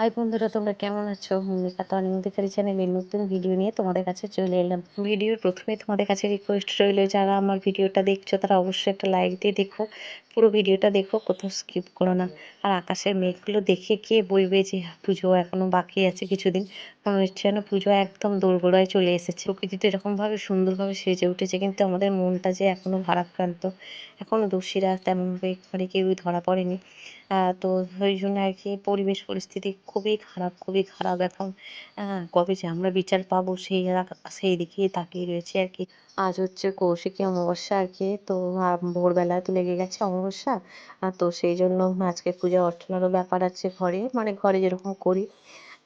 High বন্ধুরা, তোমরা কেমন আছো? ভূমিকা তো অনিন্দিকারি চ্যানেলের নতুন ভিডিও নিয়ে তোমাদের কাছে চলে এলাম। ভিডিওর প্রথমে তোমাদের কাছে রিকোয়েস্ট রইল, যারা আমার ভিডিওটা দেখছ, তারা অবশ্যই একটা লাইক দিয়ে দেখো। পুরো ভিডিওটা দেখো, কোথাও স্কিপ করো না। আর আকাশের মেঘগুলো দেখে কে বলবে যে, পুজো এখনও বাকি আছে কিছুদিন? মনে হচ্ছে যেন পুজো একদম দোরগোড়ায় চলে এসেছে। প্রকৃতিটা এরকমভাবে সুন্দরভাবে সেজে উঠেছে, কিন্তু আমাদের মনটা যে এখনও ভারাক্রান্ত। এখনও দোষীরা তেমনভাবে মানে কেউই ধরা পড়েনি। তো ওই জন্য আর কি পরিবেশ পরিস্থিতি খুবই খারাপ খুবই খারাপ। এখন কবে যে আমরা বিচার পাবো সেই সেই দিকেই তাকিয়ে রয়েছে আর কি। আজ হচ্ছে কৌশিকী অমাবস্যা আর কি। তো ভোরবেলায় তো লেগে গেছে অমাবস্যা। তো সেই জন্য আজকে পূজা অর্চনারও ব্যাপার আছে ঘরে। মানে ঘরে যেরকম করি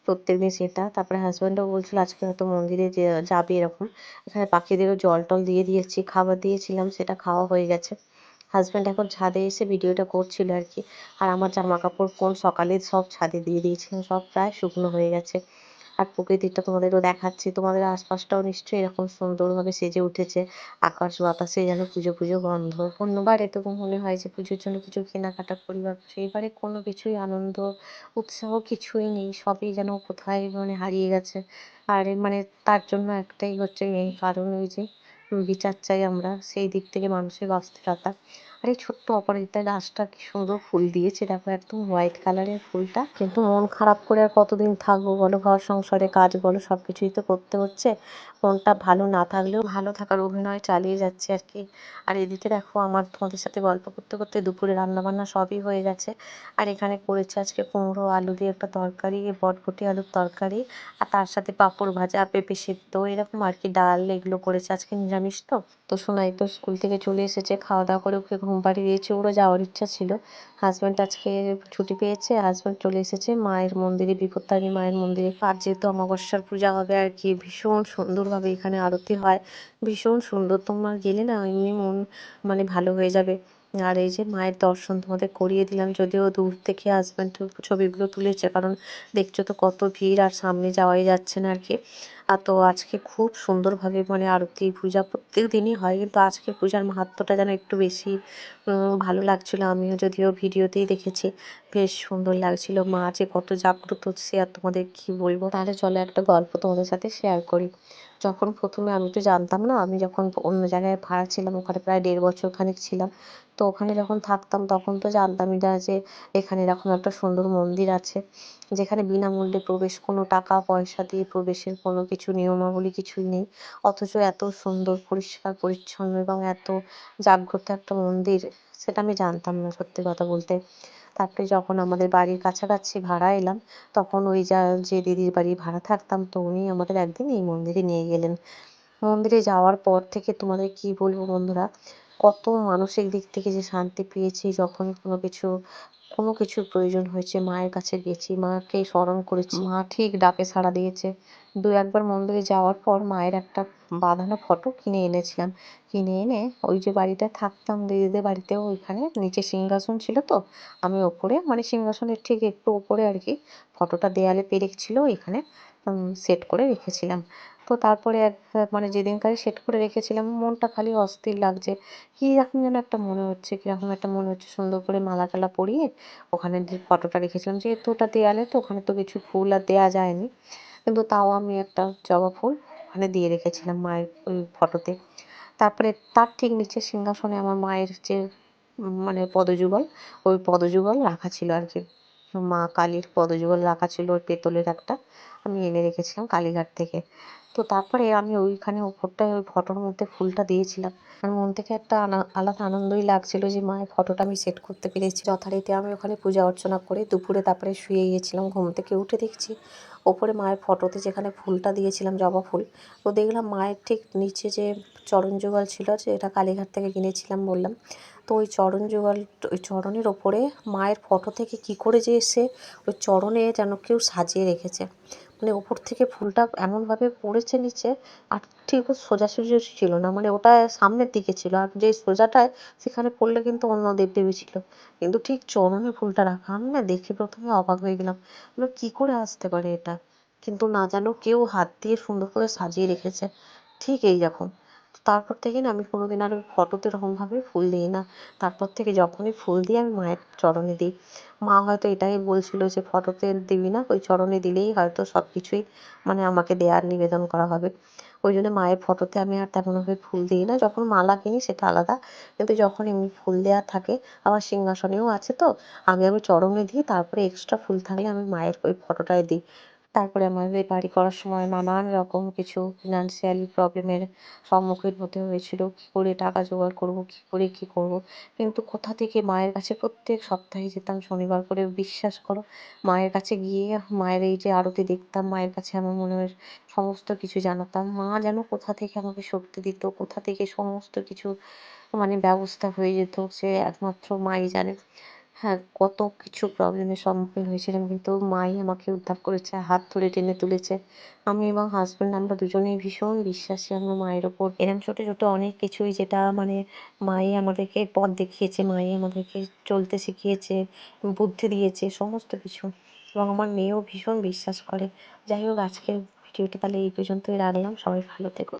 প্রত্যেক দিন সেটা। তারপরে হাজব্যান্ডও বলছিল আজকে হয়তো মন্দিরে যে, যাবে এরকম। এখানে পাখিদেরও জল টল দিয়ে দিয়েছি, খাবার দিয়েছিলাম, সেটা খাওয়া হয়ে গেছে। হাজব্যান্ড এখন ছাদে এসে ভিডিওটা করছিল আর কি আর আমার জামা কাপড় কোন সকালে সব ছাদে দিয়ে দিয়েছিলাম সব প্রায় শুকনো হয়ে গেছে। আর প্রকৃতিটা তোমাদেরও দেখাচ্ছি, তোমাদের আশপাশটাও নিশ্চয়ই এরকম সুন্দরভাবে সেজে উঠেছে। আকাশ বাতাসে যেন পুজো পুজো গন্ধ অন্যবার এটুকু মনে হয় যে পুজোর জন্য কিছু কেনাকাটা করি বা সেইবারে কোনো কিছুই আনন্দ, উৎসাহ কিছুই নেই, সবই যেন কোথায় মানে হারিয়ে গেছে। আর মানে তার জন্য একটাই হচ্ছে এই কারণ ওই যে বিচার চাই আমরা সেই দিক থেকে মানুষের অস্থিরতা। আর ছোট্ট অপরাজিতা, গাছটা কি সুন্দর ফুল দিয়েছে। দেখো একদম হোয়াইট কালারের ফুলটা। কিন্তু মন খারাপ করে আর কতদিন থাকব বলো? ঘর সংসারে কাজ বলো সব কিছুই তো করতে হচ্ছে। মনটা ভালো না থাকলেও ভালো থাকার অভিনয় চালিয়ে যাচ্ছে আর কি। আর এদিকে দেখো আমার তোমাদের সাথে গল্প করতে করতে দুপুরে রান্নাবান্না সবই হয়ে গেছে। আর এখানে করেছে আজকে কুমড়ো, আলু দিয়ে একটা তরকারি, বটবটি আলুর তরকারি, আর তার সাথে পাঁপড় ভাজা, পেঁপে সেদ্ধ, এরকম আর কি ডাল এগুলো করেছে। আজকে নিরামিষ তো। তো সোনাই তো স্কুল থেকে চলে এসেছে খাওয়া দাওয়া করে ওকে ঘুম পাড়িয়ে দিয়েছে, ওরও যাওয়ার ইচ্ছা ছিল। হাজব্যান্ড আজকে ছুটি পেয়েছে হাজব্যান্ড চলে এসেছে, মায়ের মন্দিরে, বিপত্তারিণী মায়ের মন্দিরে। আর যেহেতু অমাবস্যার পূজা হবে আর কি, ভীষণ সুন্দরভাবে এখানে আরতি হয়, ভীষণ সুন্দর। তোমরা গেলে না, এমনি মন মানে ভালো হয়ে যাবে। আর এই যে মায়ের দর্শন তোমাদের করিয়ে দিলাম, যদিও দূর থেকে হাজব্যান্ড ছবিগুলো তুলেছে, কারণ দেখছ তো কত ভিড় আর সামনে যাওয়াই যাচ্ছে না আর কি। আর তো আজকে খুব সুন্দরভাবে মানে আরতি পূজা প্রত্যেক দিনই হয়, কিন্তু আজকে পূজার মাহাত্মটা যেন একটু বেশি ভালো লাগছিল। আমিও যদিও ভিডিওতেই দেখেছি বেশ সুন্দর লাগছিল। মা যে কত জাগ্রত সে আর তোমাদের কী বলব? তাহলে চলো একটা গল্প তোমাদের সাথে শেয়ার করি। যখন প্রথমে আমি তো জানতাম না, আমি যখন অন্য জায়গায় ভাড়া ছিলাম, ওখানে প্রায় দেড় বছর খানিক ছিলাম, তো ওখানে যখন থাকতাম তখন তো জানতামই না যে এখানে এরকম একটা সুন্দর মন্দির আছে, যেখানে বিনামূল্যে প্রবেশ কোনো টাকা পয়সা দিয়ে প্রবেশের কোনো কিছু নিয়মাবলী কিছুই নেই, অথচ এত সুন্দর, পরিষ্কার, পরিচ্ছন্ন এবং এত জাগ্রত একটা মন্দির, সেটা আমি জানতাম না সত্যি কথা বলতে। তারপরে যখন আমাদের বাড়ির কাছাকাছি ভাড়া এলাম, তখন ওই যা, যে দিদির বাড়ি ভাড়া থাকতাম, তো উনি আমাদের একদিন এই মন্দিরে নিয়ে গেলেন। মন্দিরে যাওয়ার পর থেকে তোমাদের কি বলব বন্ধুরা, কত মানসিক দিক থেকে যে শান্তি পেয়েছি, যখন কোনো কিছু কোনো কিছুর প্রয়োজন হয়েছে, মায়ের কাছে গেছি, মাকে স্মরণ করেছি। মা ঠিক ডাকে সাড়া দিয়েছে। দু একবার মন্দিরে যাওয়ার পর মায়ের একটা বাঁধানো ফটো কিনে এনেছিলাম। কিনে এনে ওই যে বাড়িটায় থাকতাম, দিদিদের বাড়িতেও ওইখানে নিচে সিংহাসন ছিল তো, আমি ওপরে মানে সিংহাসনের ঠিক একটু ওপরে আর কি, ফটোটা দেয়ালে পেরেক ছিল, ওইখানে সেট করে রেখেছিলাম। তো তারপরে এক মানে যেদিনকারে সেট করে রেখেছিলাম, মনটা খালি অস্থির লাগছে। কীরকম যেন একটা মনে হচ্ছে কীরকম একটা মনে হচ্ছে। সুন্দর করে মালা টালা পরিয়ে ওখানে যে ফটোটা রেখেছিলাম যেহেতু ওটা দেয়ালে তো ওখানে তো কিছু ফুল আর দেওয়া যায়নি। কিন্তু তাও আমি একটা জবা ফুল ওখানে দিয়ে রেখেছিলাম মায়ের ওই ফটোতে। তারপরে তার ঠিক নিচে সিংহাসনে আমার মায়ের যে মানে পদযুগল, ওই পদযুগল রাখা ছিল আর কি। মা কালীর পদযুগল রাখা ছিল ওই পেতলের একটা। আমি এনে রেখেছিলাম কালীঘাট থেকে। তো তারপরে আমি ওইখানে ওপরটায় ওই ফটোর মধ্যে ফুলটা দিয়েছিলাম। আমার মন থেকে একটা আলাদা আনন্দই লাগছিল যে মায়ের ফটোটা আমি সেট করতে পেরেছি। যথারীতি আমি ওখানে পূজা অর্চনা করে দুপুরে তারপরে শুয়ে গিয়েছিলাম, ঘুম থেকে উঠে দেখছি ওপরে মায়ের ফটোতে যেখানে ফুলটা দিয়েছিলাম, জবা ফুল। তো দেখলাম মায়ের ঠিক নিচে যে চরণ যুগল ছিল যেটা কালীঘাট থেকে কিনেছিলাম বললাম। তো ওই চরণ যুগল, ওই চরণের ওপরে মায়ের ফটো থেকে কি করে যে এসে ওই চরণে যেন কেউ সাজিয়ে রেখেছে। মানে ওপর থেকে ফুলটা এমনভাবে পড়েছে নিচে, আর ঠিক সোজাসুজি ছিল না মানে ওটা সামনের দিকে ছিল, আর যে সোজাটায় সেখানে পড়লে কিন্তু অন্য দেবদেবী ছিল। কিন্তু ঠিক চরণে ফুলটা রাখা, আমি না দেখে প্রথমে অবাক হয়ে গেলাম। মানে কী করে আসতে পারে এটা? কিন্তু না যেন কেউ হাত দিয়ে সুন্দর করে সাজিয়ে রেখেছে। ঠিক এই রকম তারপর থেকে না আমি কোনোদিন আর ওই ফটোতে ওরকমভাবে ফুল দিই না। তারপর থেকে যখনই ফুল দিই, আমি মায়ের চরণে দিই। মা হয়তো এটাই বলছিল যে ফটোতে দিবি না, ওই চরণে দিলেই হয়তো সব কিছুই মানে আমাকে দেওয়ার নিবেদন করা হবে। ওই জন্য মায়ের ফটোতে আমি আর তেমনভাবে ফুল দিই না। যখন মালা কিনি সেটা আলাদা, কিন্তু যখন এমনি ফুল দেওয়া থাকে আমার সিংহাসনেও আছে তো, আমি চরণে দিই, তারপরে এক্সট্রা ফুল থাকলে আমি মায়ের ওই ফটোটায় দিই। তারপরে আমাদের বাড়ি করার সময় নানান রকম কিছু ফিনান্সিয়াল প্রবলেমের সম্মুখীন হতে হয়েছিল। কী করে টাকা জোগাড় করব, কী করে কী করব? কিন্তু কোথা থেকে মায়ের কাছে প্রত্যেক সপ্তাহে যেতাম, শনিবার করে বিশ্বাস করো, মায়ের কাছে গিয়ে মায়ের এই যে আরতি দেখতাম, মায়ের কাছে আমার মনের সমস্ত কিছু জানাতাম। মা যেন কোথা থেকে আমাকে শক্তি দিত, কোথা থেকে সমস্ত কিছু মানে ব্যবস্থা হয়ে যেত, সে একমাত্র মাই জানে। হ্যাঁ কত কিছু প্রবলেমের সম্মুখীন হয়েছিলাম। কিন্তু মাই আমাকে উদ্ধার করেছে, হাত ধরে টেনে তুলেছে। আমি এবং হাজব্যান্ড আমরা দুজনেই ভীষণ বিশ্বাসী, আমার মায়ের ওপর। এরম ছোটো ছোটো অনেক কিছুই যেটা মানে মাই আমাদেরকে পথ দেখিয়েছে, মাই আমাদেরকে চলতে শিখিয়েছে, বুদ্ধি দিয়েছে, সমস্ত কিছু। এবং আমার মেয়েও ভীষণ বিশ্বাস করে। যাই হোক, আজকের ভিডিওটা তাহলে এই পর্যন্তই রাখলাম। সবাই ভালো থেকো।